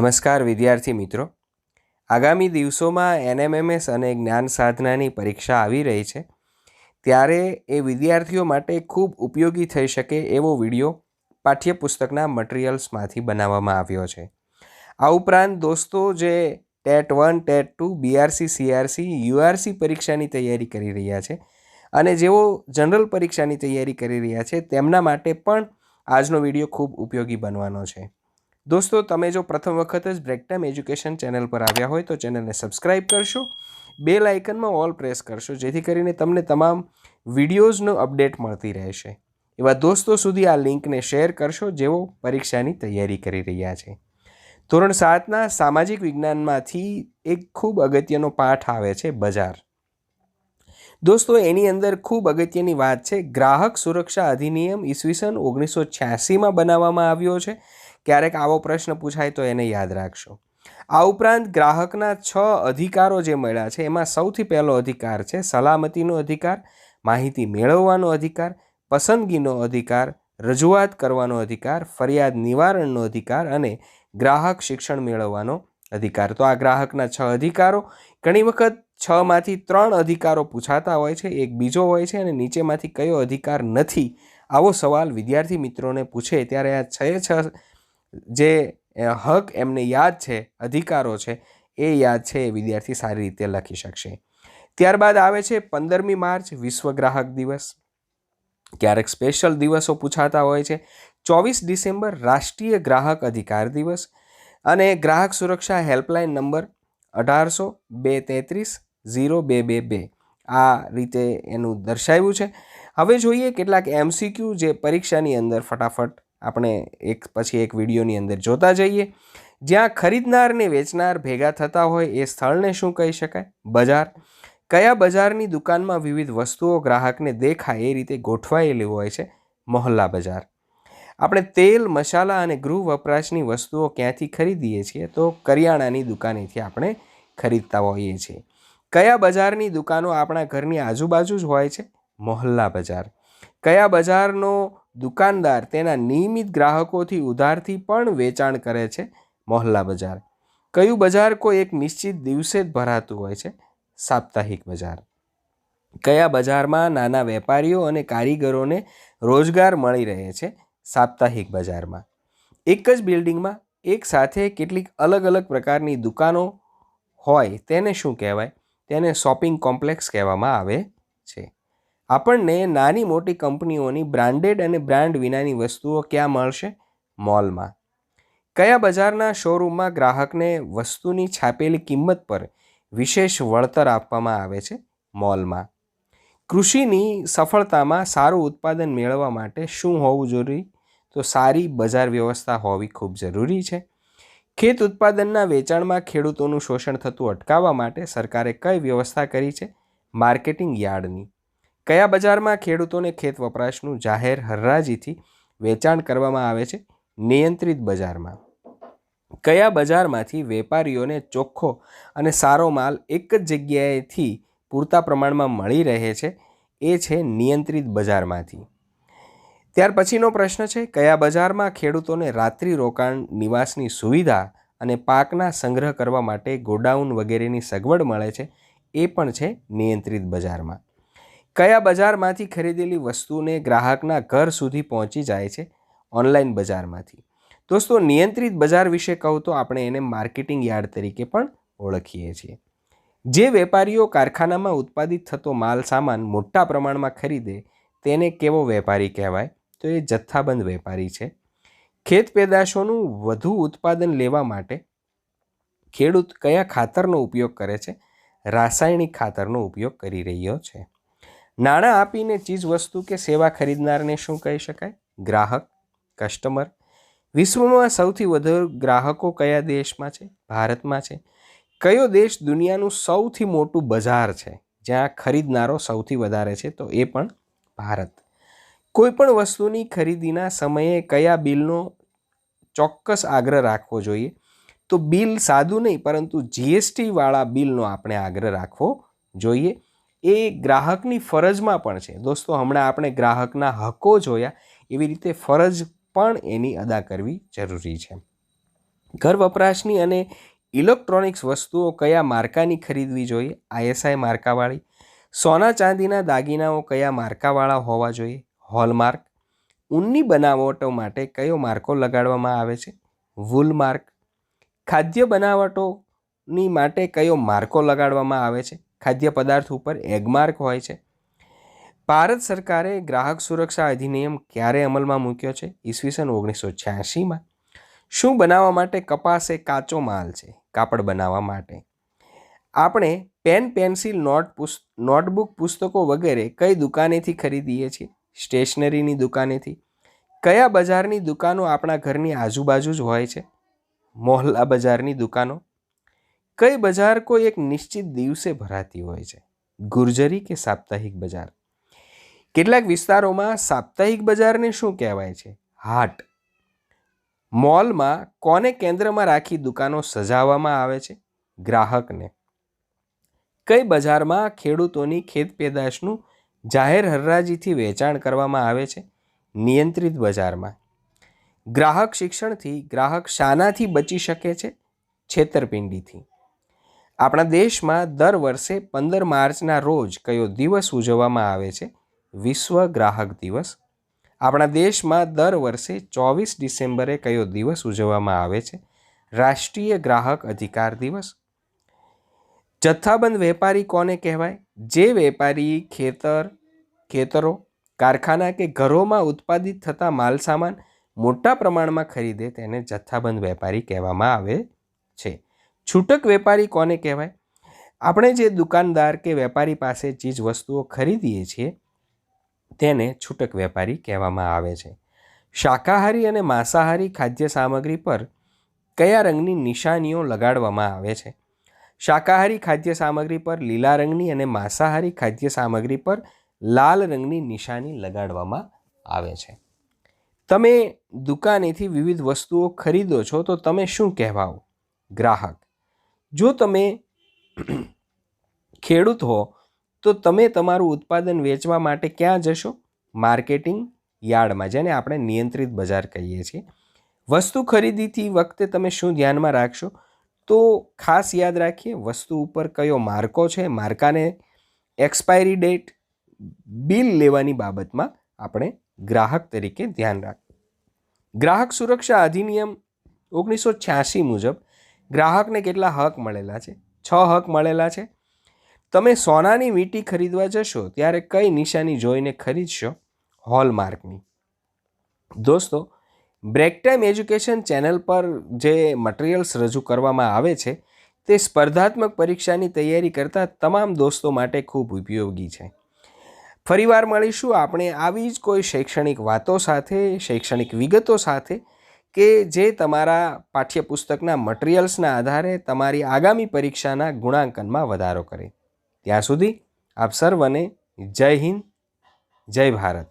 નમસ્કાર વિદ્યાર્થી મિત્રો. આગામી દિવસોમાં એનએમએમએસ અને જ્ઞાન સાધનાની પરીક્ષા આવી રહી છે. ત્યારે એ વિદ્યાર્થીઓ માટે ખૂબ ઉપયોગી થઈ શકે એવો વીડિયો પાઠ્યપુસ્તકના મટીરિયલ્સમાંથી બનાવવામાં આવ્યો છે. આ ઉપરાંત દોસ્તો જે TET one, TET two, BRC, CRC, URC પરીક્ષાની તૈયારી કરી રહ્યા છે અને જેઓ જનરલ પરીક્ષાની તૈયારી કરી રહ્યા છે તેમના માટે પણ આજનો વીડિયો ખૂબ ઉપયોગી બનવાનો છે. દોસ્તો, તમે જો પ્રથમ વખત જ બ્રેક ટાઈમ એજ્યુકેશન ચેનલ પર આવ્યા હોય તો ચેનલને સબસ્ક્રાઈબ કરશો બે લાઇકનમાં ઓલ પ્રેસ કરશો, જેથી કરીને તમને તમામ વિડીયોઝનો અપડેટ મળતી રહેશે. એવા દોસ્તો સુધી આ લિંકને શેર કરશો, જેઓ પરીક્ષાની તૈયારી કરી રહ્યા છે. ધોરણ સાતના સામાજિક વિજ્ઞાનમાંથી એક ખૂબ અગત્યનો પાઠ આવે છે બજાર. દોસ્તો, એની અંદર ખૂબ અગત્યની વાત છે, ગ્રાહક સુરક્ષા અધિનિયમ ઈસવીસન ઓગણીસો છ્યાસીમાં બનાવવામાં આવ્યો છે. ક્યારેક આવો પ્રશ્ન પૂછાય તો એને યાદ રાખશો. આ ઉપરાંત ગ્રાહકના છ અધિકારો જે મળ્યા છે, એમાં સૌથી પહેલો અધિકાર છે, સલામતીનો અધિકાર, માહિતી મેળવવાનો અધિકાર, પસંદગીનો અધિકાર, રજૂઆત કરવાનો અધિકાર, ફરિયાદ નિવારણનો અધિકાર અને ગ્રાહક શિક્ષણ મેળવવાનો અધિકાર. તો આ ગ્રાહકના છ અધિકારો, ઘણી વખત છમાંથી ત્રણ અધિકારો પૂછાતા હોય છે, એક બીજો હોય છે અને નીચેમાંથી કયો અધિકાર નથી? આવો સવાલ વિદ્યાર્થી મિત્રોને પૂછે ત્યારે આ છએ છ જે હક એમને યાદ છે, અધિકારો છે, એ યાદ છે, એ વિદ્યાર્થી સારી રીતે લખી શકશે. ત્યારબાદ આવે છે પંદરમી માર્ચ વિશ્વ ગ્રાહક દિવસ. ક્યારેક સ્પેશિયલ દિવસો પૂછાતા હોય છે. ચોવીસ ડિસેમ્બર, રાષ્ટ્રીય ગ્રાહક અધિકાર દિવસ. અને ગ્રાહક સુરક્ષા હેલ્પલાઇન નંબર અઢારસો બે તેત્રીસ ઝીરો બે બે બે. આ રીતે એનું દર્શાવ્યું છે. હવે જોઈએ કેટલાક એમસીક્યુ જે પરીક્ષાની અંદર ફટાફટ આપણે એક પછી એક વિડીયોની અંદર જોતા જઈએ. જ્યાં ખરીદનારને વેચનાર ભેગા થતા હોય એ સ્થળને શું કહી શકાય? બજાર. કયા બજારની દુકાનમાં વિવિધ વસ્તુઓ ગ્રાહકને દેખાય એ રીતે ગોઠવાયેલી હોય છે? મોહલ્લા બજાર. આપણે તેલ, મસાલા અને ગૃહ વપરાશની વસ્તુઓ ક્યાંથી ખરીદીએ છીએ? તો કરિયાણાની દુકાનેથી આપણે ખરીદતા હોઈએ છીએ. કયા બજારની દુકાનો આપણા ઘરની આજુબાજુ જ હોય છે? મોહલ્લા બજાર. કયા બજારનો દુકાનદાર તેના નિયમિત ગ્રાહકોથી ઉધારથી પણ વેચાણ કરે છે મોહલ્લા બજાર. કયું બજાર કોઈ એક નિશ્ચિત દિવસે જ ભરાતું હોય છે? સાપ્તાહિક બજાર. કયા બજારમાં નાના વેપારીઓ અને કારીગરોને રોજગાર મળી રહે છે? સાપ્તાહિક બજારમાં. એક જ બિલ્ડિંગમાં એક સાથે કેટલીક અલગ અલગ પ્રકારની દુકાનો હોય, તેને શું કહેવાય? તેને શોપિંગ કોમ્પ્લેક્સ કહેવામાં આવે છે. આપણને નાની મોટી કંપનીઓની બ્રાન્ડેડ અને બ્રાન્ડ વિનાની વસ્તુઓ ક્યાં મળશે? મોલમાં. કયા બજારના શોરૂમમાં ગ્રાહકને વસ્તુની છાપેલી કિંમત પર વિશેષ વળતર આપવામાં આવે છે? મોલમાં. કૃષિની સફળતામાં સારું ઉત્પાદન મેળવવા માટે શું હોવું જરૂરી? તો સારી બજાર વ્યવસ્થા હોવી ખૂબ જરૂરી છે. ખેત ઉત્પાદનના વેચાણમાં ખેડૂતોનું શોષણ થતું અટકાવવા માટે સરકારે કઈ વ્યવસ્થા કરી છે? માર્કેટિંગ યાર્ડની. કયા બજારમાં ખેડૂતોને ખેત વપરાશનું જાહેર હરરાજીથી વેચાણ કરવામાં આવે છે? નિયંત્રિત બજારમાં. કયા બજારમાંથી વેપારીઓને ચોખ્ખો અને સારો માલ એક જ જગ્યાએથી પૂરતા પ્રમાણમાં મળી રહે છે? એ છે નિયંત્રિત બજારમાંથી. ત્યાર પછીનો પ્રશ્ન છે, કયા બજારમાં ખેડૂતોને રાત્રિ રોકાણ, નિવાસની સુવિધા અને પાકના સંગ્રહ કરવા માટે ગોડાઉન વગેરેની સગવડ મળે છે? એ પણ છે નિયંત્રિત બજારમાં. કયા બજારમાંથી ખરીદેલી વસ્તુને ગ્રાહકના ઘર સુધી પહોંચી જાય છે? ઓનલાઈન બજારમાંથી. દોસ્તો, નિયંત્રિત બજાર વિશે કહું તો આપણે એને માર્કેટિંગ યાર્ડ તરીકે પણ ઓળખીએ છીએ. જે વેપારીઓ કારખાનામાં ઉત્પાદિત થતો માલ સામાન મોટા પ્રમાણમાં ખરીદે, તેને કેવો વેપારી કહેવાય? તો એ જથ્થાબંધ વેપારી છે. ખેત પેદાશોનું વધુ ઉત્પાદન લેવા માટે ખેડૂત કયા ખાતરનો ઉપયોગ કરે છે? રાસાયણિક ખાતરનો ઉપયોગ કરી રહ્યો છે. નાણાં આપીને ચીજ વસ્તુ કે સેવા ખરીદનારને શું કહી શકાય? ગ્રાહક કસ્ટમર વિશ્વમાં સૌથી વધુ ગ્રાહકો કયા દેશમાં છે? ભારતમાં છે. કયો દેશ દુનિયાનું સૌથી મોટું બજાર છે? જ્યાં ખરીદનારો સૌથી વધારે છે, તો એ પણ ભારત. કોઈ પણ વસ્તુની ખરીદીના સમયે કયા બિલનો ચોક્કસ આગ્રહ રાખવો જોઈએ? તો બિલ સાદું નહીં, પરંતુ જીએસટીવાળા બિલનો આપણે આગ્રહ રાખવો જોઈએ. એ ગ્રાહકની ફરજમાં પણ છે. દોસ્તો, હમણાં આપણે ગ્રાહકના હકો જોયા. એવી રીતે ફરજ પણ એની અદા કરવી જરૂરી છે. ઘર વપરાશની અને ઇલેક્ટ્રોનિક્સ વસ્તુઓ કયા માર્કાની ખરીદવી જોઈએ? આઈએસઆઈ માર્કાવાળી. સોના ચાંદીના દાગીનાઓ કયા માર્કાવાળા હોવા જોઈએ? હોલમાર્ક. ઊનની બનાવટો માટે કયો માર્કો લગાડવામાં આવે છે? વૂલ માર્ક ખાદ્ય બનાવટોની માટે કયો માર્કો લગાડવામાં આવે છે? ખાદ્ય પદાર્થ ઉપર એગમાર્ક હોય છે. ભારત સરકારે ગ્રાહક સુરક્ષા અધિનિયમ ક્યારે અમલમાં મૂક્યો છે? ઈસવીસન ઓગણીસો છ્યાસીમાં શું બનાવવા માટે કપાસ એ કાચો માલ છે? કાપડ બનાવવા માટે. આપણે પેન, પેન્સિલ, નોટ નોટબુક પુસ્તકો વગેરે કઈ દુકાનેથી ખરીદીએ છીએ? સ્ટેશનરીની દુકાનેથી. કયા બજારની દુકાનો આપણા ઘરની આજુબાજુ જ હોય છે? મોહલ્લા બજારની દુકાનો? કઈ બજાર કોઈ એક નિશ્ચિત દિવસે ભરાતી હોય છે? ગુર્જરી કે સાપ્તાહિક બજાર? કેટલાક વિસ્તારોમાં સાપ્તાહિક બજારને શું કહેવાય છે? હાટ. મોલમાં કોને કેન્દ્રમાં રાખી દુકાનો સજાવવામાં આવે છે? ગ્રાહકને. કઈ બજારમાં ખેડૂતોની ખેત પેદાશનું જાહેર હરરાજીથી વેચાણ કરવામાં આવે છે? નિયંત્રિત બજારમાં. ગ્રાહક શિક્ષણથી, ગ્રાહક શાનાથી બચી શકે છે? છેતરપિંડીથી. આપણા દેશમાં દર વર્ષે પંદર માર્ચના રોજ કયો દિવસ ઉજવવામાં આવે છે? વિશ્વ ગ્રાહક દિવસ. આપણા દેશમાં દર વર્ષે ચોવીસ ડિસેમ્બરે કયો દિવસ ઉજવવામાં આવે છે? રાષ્ટ્રીય ગ્રાહક અધિકાર દિવસ. જથ્થાબંધ વેપારી કોને કહેવાય? જે વેપારી, ખેતર, ખેતરો, કારખાના કે ઘરોમાં ઉત્પાદિત થતા માલસામાન મોટા પ્રમાણમાં ખરીદે તેને જથ્થાબંધ વેપારી કહેવામાં આવે છે. છૂટક વેપારી કોને કહેવાય? આપણે જે દુકાનદાર કે વેપારી પાસે ચીજ વસ્તુઓ ખરીદીએ છીએ, તેને છૂટક વેપારી કહેવામાં આવે છે. શાકાહારી અને માંસાહારી ખાદ્ય સામગ્રી પર કયા રંગની નિશાનીઓ લગાડવામાં આવે છે? શાકાહારી ખાદ્ય સામગ્રી પર લીલા રંગની અને માંસાહારી ખાદ્ય સામગ્રી પર લાલ રંગની નિશાની લગાડવામાં આવે છે. તમે દુકાનેથી વિવિધ વસ્તુઓ ખરીદો છો તો તમે શું કહેવાઓ? ગ્રાહક જો તમે ખેડૂત હો, તો તમે તમારું ઉત્પાદન વેચવા માટે ક્યાં જશો? માર્કેટિંગ યાર્ડમાં, જેને આપણે નિયંત્રિત બજાર કહીએ છીએ. વસ્તુ ખરીદીથી વખતે તમે શું ધ્યાનમાં રાખશો? તો ખાસ યાદ રાખીએ, વસ્તુ ઉપર કયો માર્કો છે, માર્કાને એક્સપાયરી ડેટ, બિલ લેવાની બાબતમાં આપણે ગ્રાહક તરીકે ધ્યાન રાખ. ગ્રાહક સુરક્ષા અધિનિયમ ઓગણીસો છ્યાસી મુજબ ગ્રાહકને કેટલા હક મળેલા છે? છ હક મળેલા છે. તમે સોનાની વીંટી ખરીદવા જશો ત્યારે કઈ નિશાની જોઈને ખરીદશો? હોલમાર્કની. દોસ્તો બ્રેક ટાઈમ એજ્યુકેશન ચેનલ પર જે મટીરિયલ્સ રજૂ કરવામાં આવે છે, તે સ્પર્ધાત્મક પરીક્ષાની તૈયારી કરતા તમામ દોસ્તો માટે ખૂબ ઉપયોગી છે. ફરીવાર મળીશું આપણે આવી જ કોઈ શૈક્ષણિક વાતો સાથે, શૈક્ષણિક વિગતો સાથે. કે જે તમારા પાઠ્યપુસ્તકના મટીરિયલ્સના આધારે તમારી આગામી પરીક્ષાના ગુણાંકનમાં વધારો કરે. ત્યાં સુધી આપ સર્વને જય હિન્દ, જય ભારત.